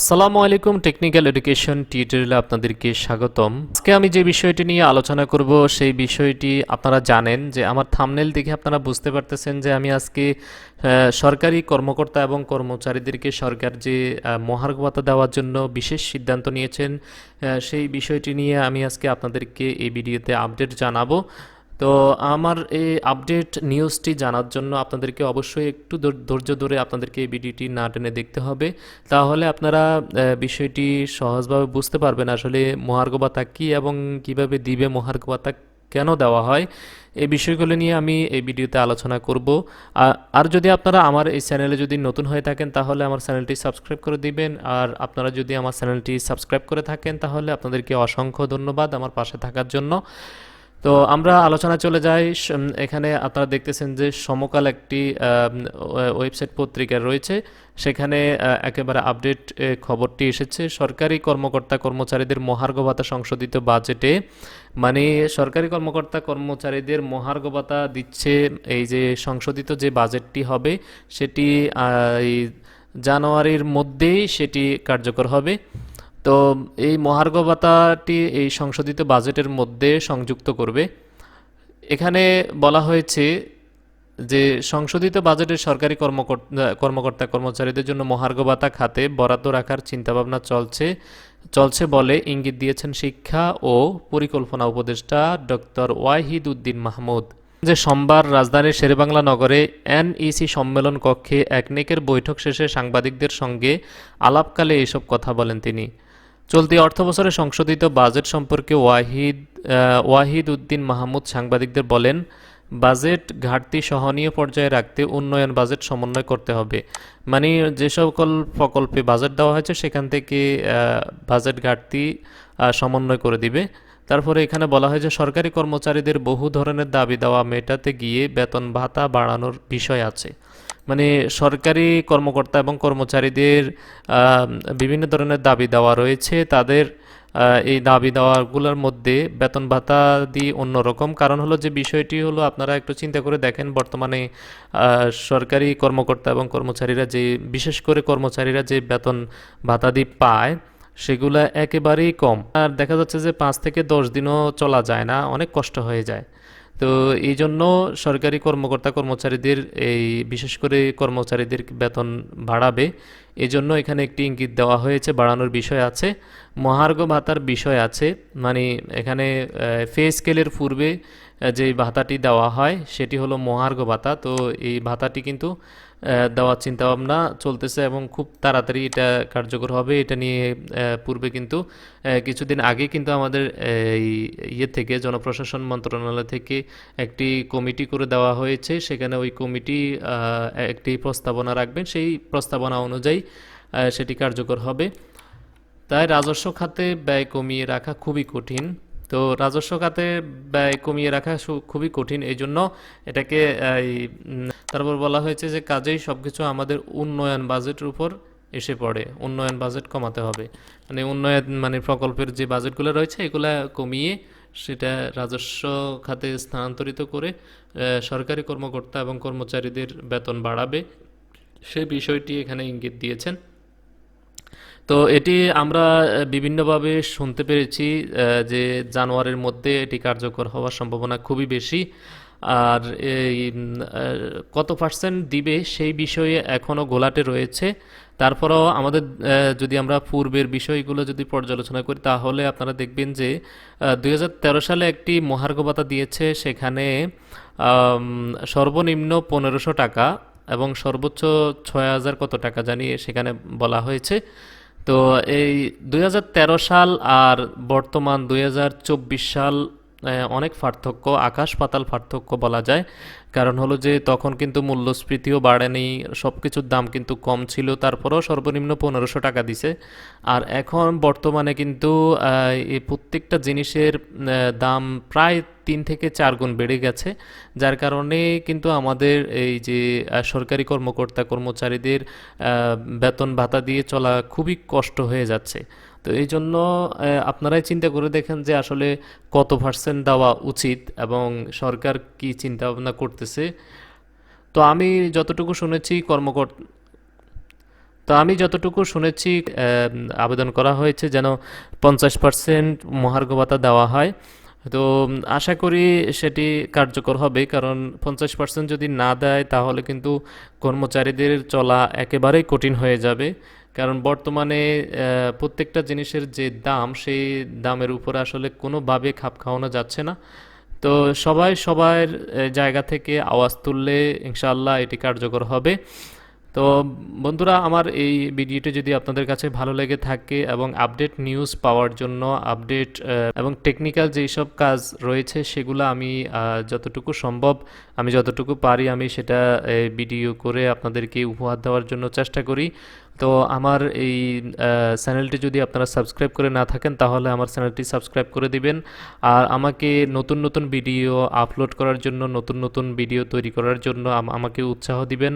আসসালামু আলাইকুম, technical education টিউটোরিয়ালে আপনাদেরকে স্বাগতম। আজকে আমি যে বিষয়টি নিয়ে আলোচনা করব, সেই বিষয়টি আপনারা জানেন যে আমার থামনেল দেখে আপনারা বুঝতে পারতেছেন যে আমি আজকে সরকারি কর্মকর্তা এবং কর্মচারীদেরকে সরকার যে মহার্ঘ ভাতা দেওয়ার জন্য বিশেষ সিদ্ধান্ত নিয়েছেন সেই বিষয়টি নিয়ে আমি আজকে আপনাদেরকে এই ভিডিওতে আপডেট জানাব। তো আমার এই আপডেট নিউজটি জানার জন্য আপনাদেরকে অবশ্যই একটু ধৈর- ধৈর্য ধরে আপনাদেরকে এই ভিডিওটি না টেনে দেখতে হবে। তাহলে আপনারা বিষয়টি সহজভাবে বুঝতে পারবেন আসলে মহার্ঘ ভাতা কী এবং কীভাবে দিবে মহার্ঘ ভাতা কেন দেওয়া হয়। এই বিষয়গুলো নিয়ে আমি এই ভিডিওতে আলোচনা করব। আর যদি আপনারা আমার এই চ্যানেলে যদি নতুন হয়ে থাকেন, তাহলে আমার চ্যানেলটি সাবস্ক্রাইব করে দিবেন। আর আপনারা যদি আমার চ্যানেলটি সাবস্ক্রাইব করে থাকেন, তাহলে আপনাদেরকে অসংখ্য ধন্যবাদ আমার পাশে থাকার জন্য। তো আমরা আলোচনা চলে যাই। এখানে আপনারা দেখতেছেন যে সমকাল একটি ওয়েবসাইট পত্রিকা রয়েছে। সেখানে একেবারে আপডেট খবরটি এসেছে। সরকারি কর্মকর্তা কর্মচারীদের মহার্ঘ ভাতা সংশোধিত বাজেটে মানে সরকারি কর্মকর্তা কর্মচারীদের মহার্ঘ ভাতা দিচ্ছে এই যে সংশোধিত যে বাজেটটি হবে, সেটি জানুয়ারির মধ্যেই সেটি কার্যকর হবে। তো এই মহার্ঘ ভাতাটি এই সংশোধিত বাজেটের মধ্যে সংযুক্ত করবে। এখানে বলা হয়েছে যে সংশোধিত বাজেটের সরকারি কর্মকর্তা কর্মকর্তা কর্মচারীদের জন্য মহার্ঘ ভাতা খাতে বরাদ্দ রাখার চিন্তাভাবনা চলছে। চলছে বলে ইঙ্গিত দিয়েছেন শিক্ষা ও পরিকল্পনা উপদেষ্টা ডক্টর ওয়াহিদ উদ্দিন মাহমুদ। যে সোমবার রাজধানীর শেরেবাংলা নগরে এনইসি সম্মেলন কক্ষে একনেকের বৈঠক শেষে সাংবাদিকদের সঙ্গে আলাপকালে এসব কথা বলেন তিনি। চলতি অর্থবছরে সংশোধিত বাজেট সম্পর্কে ওয়াহিদ ওয়াহিদ উদ্দিন মাহমুদ সাংবাদিকদের বলেন, বাজেট ঘাটতি সহনীয় পর্যায়ে রাখতে উন্নয়ন বাজেট সমন্বয় করতে হবে। মানে যে সকল প্রকল্পে বাজেট দেওয়া হয়েছে, সেখান থেকে বাজেট ঘাটতি সমন্বয় করে দিবে। তারপরে এখানে বলা হয় যে, সরকারি কর্মচারীদের বহু ধরনের দাবি দেওয়া মেটাতে গিয়ে বেতন ভাতা বাড়ানোর বিষয় আছে। মানে সরকারি কর্মকর্তা এবং কর্মচারীদের বিভিন্ন ধরনের দাবি দেওয়া রয়েছে। তাদের এই দাবি দেওয়াগুলোর মধ্যে বেতন ভাতা দিয়ে অন্যরকম। কারণ হলো যে বিষয়টি হলো আপনারা একটু চিন্তা করে দেখেন, বর্তমানে সরকারি কর্মকর্তা এবং কর্মচারীরা যে, বিশেষ করে কর্মচারীরা যে বেতন ভাতা দিয়ে পায়, সেগুলা একেবারেই কম। আর দেখা যাচ্ছে যে পাঁচ থেকে দশ দিনও চলা যায় না, অনেক কষ্ট হয়ে যায়। তো এই জন্য সরকারি কর্মকর্তা কর্মচারীদের এই, বিশেষ করে কর্মচারীদের বেতন বাড়াবে। এজন্য জন্য এখানে একটি ইঙ্গিত দেওয়া হয়েছে, বাড়ানোর বিষয় আছে। মহার্ঘ ভাতার বিষয় আছে। মানে এখানে ফে স্কেলের পূর্বে যে ভাতাটি দেওয়া হয়, সেটি হলো মহার্ঘ ভাতা। তো এই ভাতাটি কিন্তু দেওয়ার চিন্তাভাবনা চলতেছে এবং খুব তাড়াতাড়ি এটা কার্যকর হবে। এটা নিয়ে পূর্বে কিন্তু কিছুদিন আগে কিন্তু আমাদের এই ইয়ে থেকে, জনপ্রশাসন মন্ত্রণালয় থেকে একটি কমিটি করে দেওয়া হয়েছে। সেখানে ওই কমিটি একটি প্রস্তাবনা রাখবেন। সেই প্রস্তাবনা অনুযায়ী সেটি কার্যকর হবে। তাই রাজস্ব খাতে ব্যয় কমিয়ে রাখা খুবই কঠিন। তো রাজস্ব খাতে ব্যয় কমিয়ে রাখা খুবই কঠিন। এই জন্য এটাকে তারপর বলা হয়েছে যে কাজেই সব কিছু আমাদের উন্নয়ন বাজেটের উপর এসে পড়ে। উন্নয়ন বাজেট কমাতে হবে। মানে উন্নয়ন মানে প্রকল্পের যে বাজেটগুলো রয়েছে, এগুলা কমিয়ে সেটা রাজস্ব খাতে স্থানান্তরিত করে সরকারি কর্মকর্তা এবং কর্মচারীদের বেতন বাড়াবে। সে বিষয়টি এখানে ইঙ্গিত দিয়েছেন। তো এটি আমরা বিভিন্নভাবে শুনতে পেরেছি যে জানুয়ারির মধ্যে এটি কার্যকর হওয়ার সম্ভাবনা খুবই বেশি। আর এই কত পার্সেন্ট দিবে সেই বিষয়ে এখনও গোলাটে রয়েছে। তারপরেও আমাদের যদি আমরা পূর্বের বিষয়গুলো যদি পর্যালোচনা করি, তাহলে আপনারা দেখবেন যে দু হাজার তেরো সালে একটি মহার্ঘ ভাতা দিয়েছে, সেখানে সর্বনিম্ন পনেরোশো টাকা এবং সর্বোচ্চ ছয় হাজার কত টাকা জানিয়ে সেখানে বলা হয়েছে। তো এই দু হাজার তেরো সাল আর বর্তমান দু হাজার চব্বিশ সাল অনেক পার্থক্য, আকাশ পাতাল পার্থক্য বলা যায়। কারণ হলো যে, তখন কিন্তু মূল্যস্ফীতিও বাড়েনি সব কিছুর দাম কিন্তু কম ছিল, তারপরেও সর্বনিম্ন পনেরোশো টাকা দিছে। আর এখন বর্তমানে কিন্তু এই প্রত্যেকটা জিনিসের দাম প্রায় তিন থেকে চার গুণ বেড়ে গেছে। যার কারণে কিন্তু আমাদের এই যে সরকারি কর্মকর্তা কর্মচারীদের বেতন ভাতা দিয়ে চলা খুবই কষ্ট হয়ে যাচ্ছে। তো এই জন্য আপনারাই চিন্তা করে দেখেন যে আসলে কত পার্সেন্ট দেওয়া উচিত এবং সরকার কি চিন্তা ভাবনা করতেছে। তো আমি যতটুকু শুনেছি কর্মকর্তা তো আমি যতটুকু শুনেছি আবেদন করা হয়েছে যেন পঞ্চাশ পার্সেন্ট মহার্ঘ ভাতা দেওয়া হয়। তো আশা করি সেটি কার্যকর হবে, কারণ পঞ্চাশ পার্সেন্ট যদি না দেয়, তাহলে কিন্তু কর্মচারীদের চলা একেবারেই কঠিন হয়ে যাবে। কারণ বর্তমানে প্রত্যেকটা জিনিসের যে দাম, সেই দামের উপরে আসলে কোনোভাবে খাপ খাওয়ানো যাচ্ছে না। তো সবাই সবার জায়গা থেকে আওয়াজ তুললে ইনশাআল্লাহ এটি কার্যকর হবে। তো বন্ধুরা, আমার এই ভিডিওটি যদি আপনাদের কাছে ভালো লেগে থাকে এবং আপডেট নিউজ পাওয়ার জন্য আপডেট এবং টেকনিক্যাল যেই সব কাজ রয়েছে সেগুলো আমি যতটুকু সম্ভব, আমি যতটুকু পারি আমি সেটা ভিডিও করে আপনাদেরকে উপহার দেওয়ার জন্য চেষ্টা করি। তো আমার এই চ্যানেলটি যদি আপনারা সাবস্ক্রাইব করে না থাকেন, তাহলে আমার চ্যানেলটি সাবস্ক্রাইব করে দিবেন। আর আমাকে নতুন নতুন ভিডিও আপলোড করার জন্য, নতুন নতুন ভিডিও তৈরি করার জন্য আমাকে উৎসাহ দিবেন।